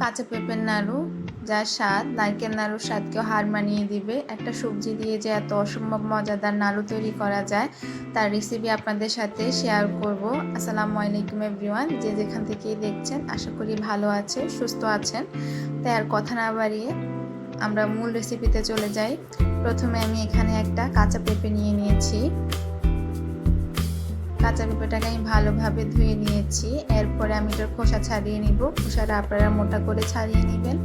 কাঁচা পেঁপের নাড়ু, যার স্বাদ, নারকেল নাড়ুর স্বাদকেও হার মানিয়ে দিবে। একটা সবজি দিয়ে যে এত অসম্ভব মজাদার নাড়ু তৈরি করা যায়, তার রেসিপি আপনাদের সাথে শেয়ার করব। আসসালামু আলাইকুম এভরিওয়ান যে যেখান থেকেই দেখছেন, আশা করি ভালো আছে সুস্থ আছেন। তাই আর কথা না বাড়িয়ে আমরা মূল রেসিপিতে চলে যাই। প্রথমে আমি এখানে একটা কাঁচা পেঁপে নিয়ে নিয়েছি। কাঁচা পেঁপেটাকে আমি ভালোভাবে ধুয়ে নিয়েছি। এরপরে আমি এটার খোসা ছাড়িয়ে নিব। খোসাটা আপনারা মোটা করে ছাড়িয়ে নেবেন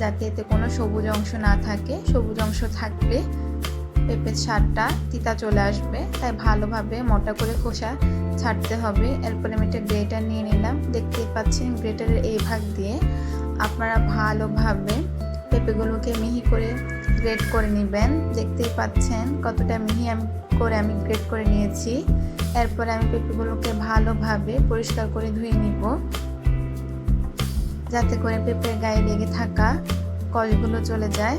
যাতে এতে কোনো সবুজ অংশ না থাকে। সবুজ অংশ থাকলে পেঁপের স্বাদটা তিতা চলে আসবে। তাই ভালোভাবে মোটা করে খোসা ছাড়তে হবে। এরপরে আমি একটা গ্রেটার নিয়ে নিলাম। দেখতেই পাচ্ছেন গ্রেটারের এই ভাগ দিয়ে আপনারা ভালোভাবে পেঁপেগুলোকে মিহি করে গ্রেট করে নেবেন। দেখতেই পাচ্ছেন কতটা মিহি আমি করে আমি গ্রেট করে নিয়েছি। এরপরে আমি পেঁপেগুলোকে ভালোভাবে পরিষ্কার করে ধুয়ে নিব। যাতে করে পেঁপের গায়ে লেগে থাকা কলগুলো চলে যায়।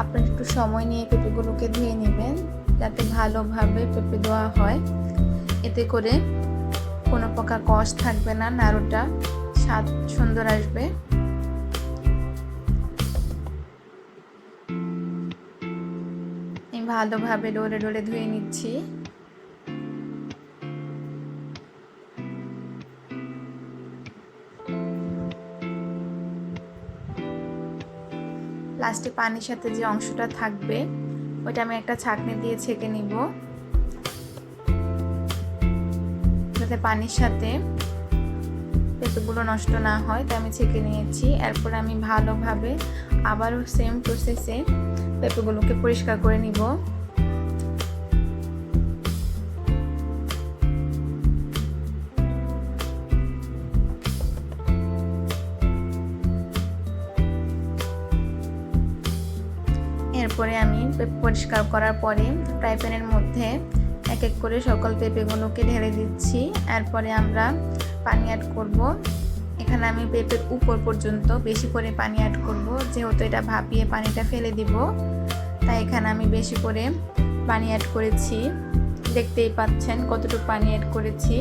আপনার একটু সময় নিয়ে পেঁপেগুলোকে ধুয়ে নেবেন, যাতে ভালোভাবে পেঁপে দেওয়া হয়। এতে করে কোনো প্রকার কষ থাকবে না, নাড়ুটা স্বাদ সুন্দর আসবে। ভালোভাবে ডোলে ডোলে ধুয়ে নিচ্ছি। লাস্টে পানির সাথে যে অংশটা থাকবে ওটা আমি একটা ছাঁকনি দিয়ে ছেঁকে নিব। যাতে পানির সাথে পেঁপেগুলো নষ্ট না হয়, তাই আমি ছেঁকে নিয়েছি। এরপর আমি ভালোভাবে আবারও সেম প্রসেসে পেঁপেগুলোকে পরিষ্কার করে নিব। এরপরে আমি পরিষ্কার করার পরে ফ্রাই প্যানের মধ্যে এক এক করে সকল পেঁপেগুলোকে ঢেলে দিচ্ছি। এরপরে আমরা পানি অ্যাড করব। এখানে আমি পেঁপের উপর পর্যন্ত বেশি করে পানি অ্যাড করব। যেহেতু এটা ভাপিয়ে পানিটা ফেলে দিব, তাই এখানে আমি বেশি করে পানি অ্যাড করেছি। দেখতেই পাচ্ছেন কতটুকু পানি অ্যাড করেছি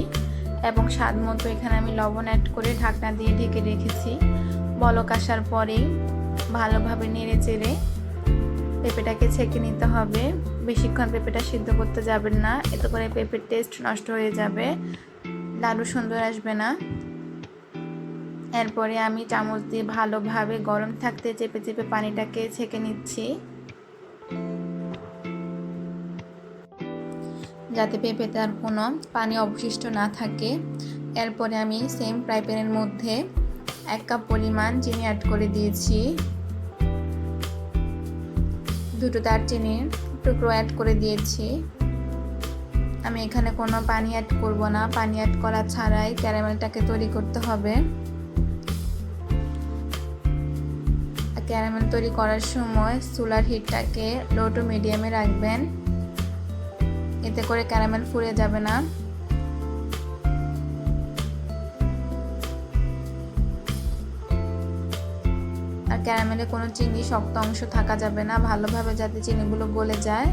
এবং স্বাদ মতো এখানে আমি লবণ অ্যাড করে ঢাকনা দিয়ে ঢেকে রেখেছি। বলক আসার পরেই ভালোভাবে নেড়ে চেড়ে পেঁপেটাকে ছেঁকে নিতে হবে। বেশিক্ষণ পেঁপেটা সিদ্ধ করতে যাবেন না, এতে করে পেঁপের টেস্ট নষ্ট হয়ে যাবে। লাডু সুন্দর আসবে না। এরপরে আমি চামচ দিয়ে ভালোভাবে গরম থাকতে চেপে চেপে পানিটাকে ছেঁকে নিচ্ছি। যাতে পেঁপেতে আর কোনো পানি অবশিষ্ট না থাকে। এরপরে আমি সেম ফ্রাই প্যানের মধ্যে এক কাপ পরিমাণ চিনি অ্যাড করে দিয়েছি। দুটো দারচিনির টুকরো অ্যাড করে দিয়েছি। আমি এখানে কোনো পানি অ্যাড করব না। পানি অ্যাড করা ছাড়াই ক্যারামেলটাকে তৈরি করতে হবে। ক্যারামেল তৈরি করার সময় চুলার হিটটাকে লো টু মিডিয়ামে রাখবেন। এতে করে ক্যারামেল ফুরে যাবে না। আর ক্যারামেলে কোনো চিনি শক্ত অংশ থাকা যাবে না, ভালোভাবে যাতে চিনিগুলো গলে যায়।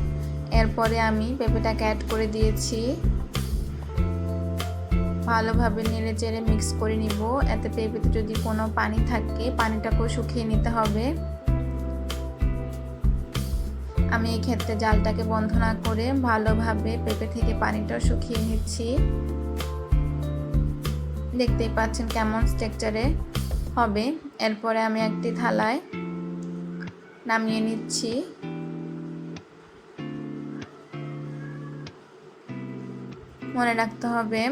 এরপরে আমি পেঁপেটাকে অ্যাড করে দিয়েছি। ভালোভাবে নেড়ে চেড়ে মিক্স করে নিব। এতে পেঁপেতে যদি কোনো পানি থাকে, পানিটাকেও শুকিয়ে নিতে হবে। আমি এই ক্ষেত্রে জালটাকে বন্ধ না করে ভালোভাবে পেঁপে থেকে পানিটাও শুকিয়ে নিচ্ছি। দেখতেই পাচ্ছেন কেমন স্ট্রাকচারে হবে। এরপরে আমি একটি থালায় নামিয়ে নিচ্ছি। মনে রাখতে হবে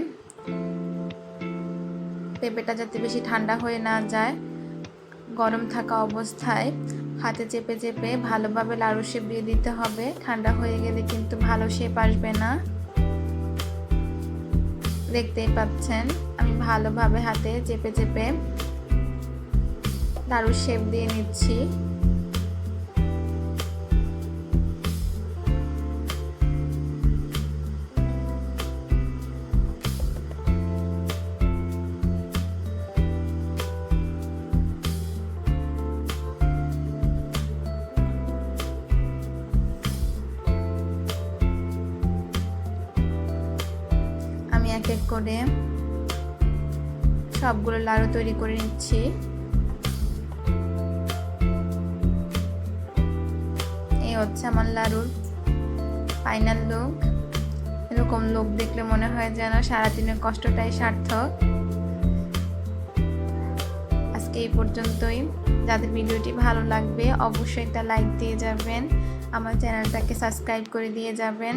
পেঁপেটা যাতে বেশি ঠান্ডা হয়ে না যায়, গরম থাকা অবস্থায় হাতে চেপে চেপে ভালোভাবে লাড়ু শেপ দিয়ে দিতে হবে। ঠান্ডা হয়ে গেলে কিন্তু ভালো শেপ আসবে না। দেখতেই পাচ্ছেন, আমি ভালোভাবে হাতে চেপে চেপে লাড়ুর শেপ দিয়ে নিচ্ছি। এক এক করে সবগুলো লাড়ু তৈরি করে নিচ্ছি। এই হচ্ছে আমার লাড়ুর ফাইনাল লুক এরকম লোক দেখলে মনে হয় যেন সারাদিনের কষ্টটাই সার্থক। আজকে এই পর্যন্তই। যাদের ভিডিওটি ভালো লাগবে, অবশ্যই একটা লাইক দিয়ে যাবেন। আমার চ্যানেলটাকে সাবস্ক্রাইব করে দিয়ে যাবেন।